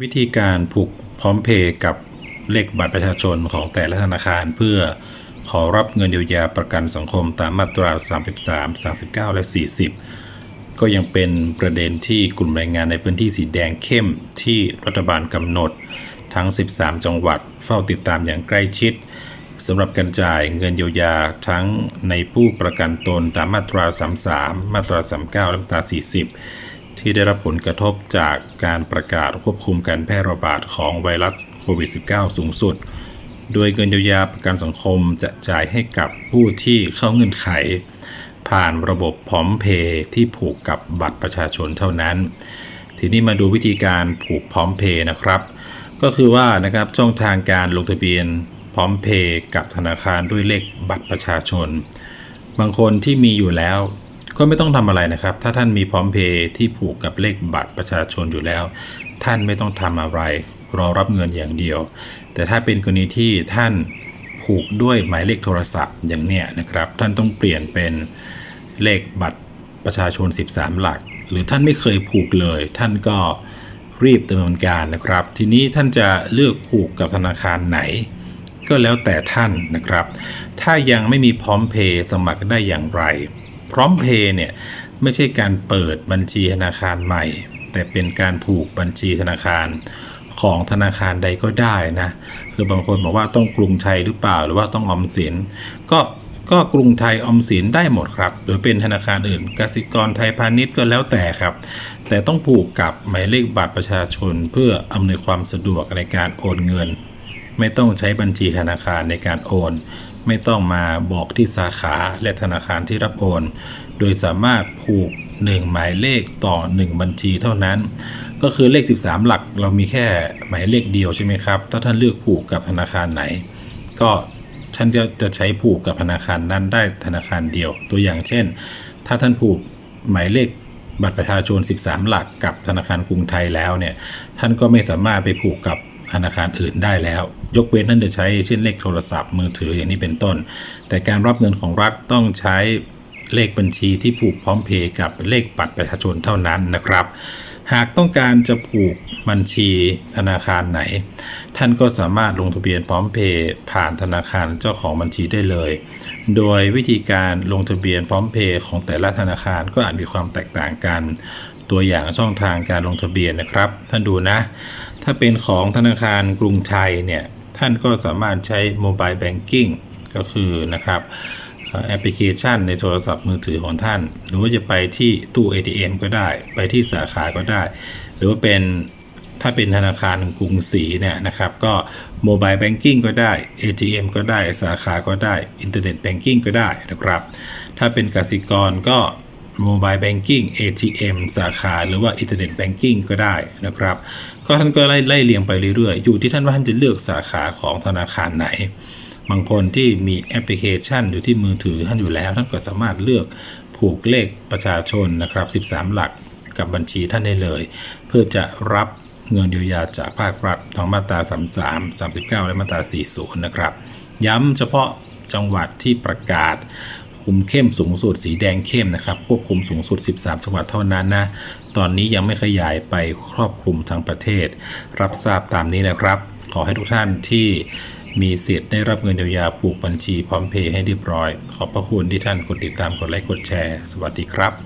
วิธีการผูกพร้อมเพย์กับเลขบัตรประชาชนของแต่ละธนาคารเพื่อขอรับเงินเยียวยาประกันสังคมตามมาตรา 33 39 และ 40 ก็ยังเป็นประเด็นที่กลุ่มแรงงานในพื้นที่สีแดงเข้มที่รัฐบาลกำหนด ทั้ง 13 จังหวัดเฝ้าติดตามอย่างใกล้ชิดสำหรับการจ่ายเงินเยียวยาทั้งในผู้ประกันตนตามมาตรา 33 มาตรา 39 และมาตรา 40 ที่ได้รับผลกระทบจากการประกาศควบคุมการแพร่ระบาดของไวรัสโควิด -19 สูงสุด โดยเงินเยียวยาประกันสังคมจะจ่ายให้กับผู้ที่เข้าเงื่อนไข ผ่านระบบพร้อมเพย์ที่ผูกกับบัตรประชาชนเท่านั้น ทีนี้มาดูวิธีการผูกพร้อมเพย์นะครับ ก็คือว่านะครับช่องทางการลงทะเบียนพร้อมเพย์กับธนาคารด้วยเลขบัตรประชาชน บางคนที่มีอยู่แล้ว ก็ไม่ต้องทำอะไรนะครับ ถ้าท่านมีพร้อมเพย์ที่ผูกกับเลขบัตรประชาชนอยู่แล้ว ท่านไม่ต้องทำอะไร รอรับเงินอย่างเดียว แต่ถ้าเป็นกรณีที่ท่านผูกด้วยหมายเลขโทรศัพท์อย่างเนี้ยนะครับ ท่านต้องเปลี่ยนเป็นเลขบัตรประชาชน 13 หลัก หรือท่านไม่เคยผูกเลย ท่านก็รีบดำเนินการนะครับ ทีนี้ท่านจะเลือกผูกกับธนาคารไหน ก็แล้วแต่ท่านนะครับ ถ้ายังไม่มีพร้อมเพย์สมัครได้อย่างไร พร้อมเพย์เนี่ยไม่ใช่การเปิดบัญชีธนาคารใหม่ แต่เป็นการผูกบัญชีธนาคารของธนาคารใดก็ได้นะ คือบางคนบอกว่าต้องกรุงไทยหรือเปล่าหรือว่าต้องออมสิน ก็ก็กรุงไทยออมสินได้หมดครับ หรือเป็นธนาคารอื่นกสิกรไทยพาณิชย์ก็แล้วแต่ครับ แต่ต้องผูกกับหมายเลขบัตรประชาชนเพื่ออำนวยความสะดวกในการโอนเงิน ไม่ต้องใช้บัญชีธนาคารในการโอน ไม่ต้องมาบอกที่สาขาและธนาคารที่รับโอน โดยสามารถผูก 1 หมายเลขต่อ 1 บัญชีเท่านั้น ก็คือเลข 13 หลักเรามีแค่หมายเลขเดียวใช่ไหมครับ ถ้าท่านเลือกผูกกับธนาคารไหน ก็ท่านจะจะใช้ผูกกับธนาคารนั้นได้ธนาคารเดียว ตัวอย่างเช่น ถ้าท่านผูกหมายเลขบัตรประชาชน 13 หลักกับธนาคารกรุงไทยแล้วเนี่ย ท่านก็ไม่สามารถไปผูกกับ ธนาคารอื่นได้แล้ว ยกเว้นท่นจะใช้เช่นเลขโทรศัพท์มือถืออย่างนี้เป็นต้น แต่การรับเงินของรัฐต้องใช้เลขบัญชีที่ผูกพร้อมเพย์กับเลขบัตรประชาชนเท่านั้นนะครับ หากต้องการจะผูกบัญชีธนาคารไหน ท่านก็สามารถลงทะเบียนพร้อมเพย์ผ่านธนาคารเจ้าของบัญชีได้เลย โดยวิธีการลงทะเบียนพร้อมเพย์ของแต่ละธนาคารก็อาจมีความแตกต่างกัน ตัวอย่างช่องทางการลงทะเบียนนะครับ ท่านดูนะ ถ้าเป็นของธนาคารกรุงไทยเนี่ย ท่านก็สามารถใช้โมบายแบงกิ้งก็คือนะครับแอปพลิเคชันในโทรศัพท์มือถือของท่าน หรือว่าจะไปที่ตู้ ATM ก็ได้ ไปที่สาขาก็ได้ หรือว่าเป็นถ้าเป็นธนาคารกรุงศรีเนี่ยนะครับ ก็โมบายแบงกิ้งก็ได้ ATM ก็ได้สาขาก็ได้อินเทอร์เน็ตแบงกิ้งก็ได้นะครับ ถ้าเป็นกสิกรก็ โมบายแบงกิ้ง ATM สาขาหรือว่าอินเทอร์เน็ตแบงกิ้งก็ได้นะครับ ก็ท่านก็ไล่ไล่เรียงไปเรื่อยๆ อยู่ที่ท่านว่าท่านจะเลือกสาขาของธนาคารไหน บางคนที่มีแอปพลิเคชันอยู่ที่มือถือท่านอยู่แล้ว ท่านก็สามารถเลือกผูกเลขประชาชนนะครับ 13 หลักกับบัญชีท่านได้เลย เพื่อจะรับเงินเยียวยาจากภาครัฐทั้งมาตรา 33 39 และมาตรา 40 นะครับ ย้ำเฉพาะจังหวัดที่ประกาศ คุมเข้มสูงสุดสีแดงเข้มนะครับ ควบคุมสูงสุด 13 จังหวัดเท่านั้นนะ ตอนนี้ยังไม่ขยายไปครอบคลุมทั้งประเทศ รับทราบตามนี้นะครับ ขอให้ทุกท่านที่มีสิทธิ์ได้รับเงินเยียวยาผูกบัญชีพร้อมเพย์ให้เรียบร้อย ขอบพระคุณที่ท่านกดติดตามกดไลค์กดแชร์ สวัสดีครับ